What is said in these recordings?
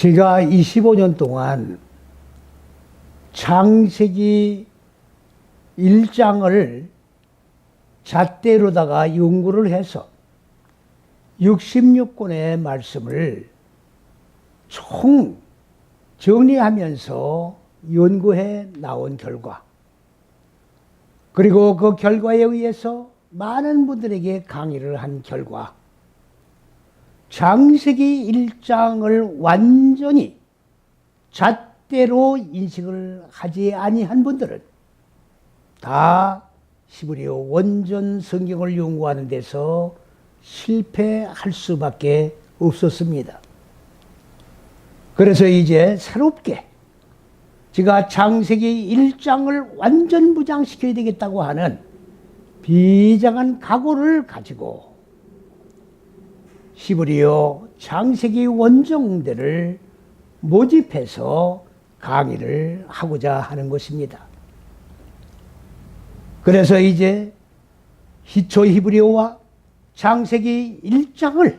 제가 25년 동안 창세기 1장을 잣대로다가 연구를 해서 66권의 말씀을 총 정리하면서 연구해 나온 결과, 그리고 그 결과에 의해서 많은 분들에게 강의를 한 결과, 장세기 1장을 완전히 잣대로 인식을 하지 아니한 분들은 다 시브리오 원전 성경을 연구하는 데서 실패할 수밖에 없었습니다. 그래서 이제 새롭게 제가 장세기 1장을 완전 무장시켜야 되겠다고 하는 비장한 각오를 가지고 시브리오 장세기 원정대를 모집해서 강의를 하고자 하는 것입니다. 그래서 이제 히초 히브리어와 장세기 1장을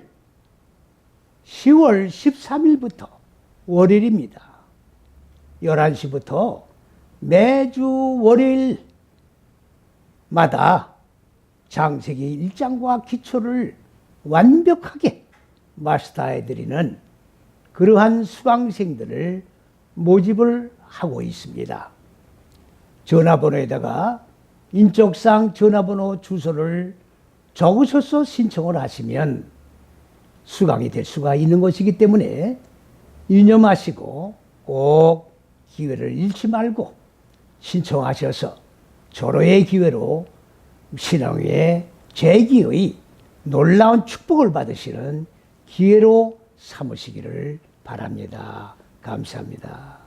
10월 13일부터 월요일입니다. 11시부터 매주 월요일마다 장세기 1장과 기초를 완벽하게 마스터해드리는 그러한 수강생들을 모집을 하고 있습니다. 전화번호에다가 인적상 전화번호 주소를 적으셔서 신청을 하시면 수강이 될 수가 있는 것이기 때문에 유념하시고 꼭 기회를 잃지 말고 신청하셔서 절호의 기회로 신앙의 재기의 놀라운 축복을 받으시는 기회로 삼으시기를 바랍니다. 감사합니다.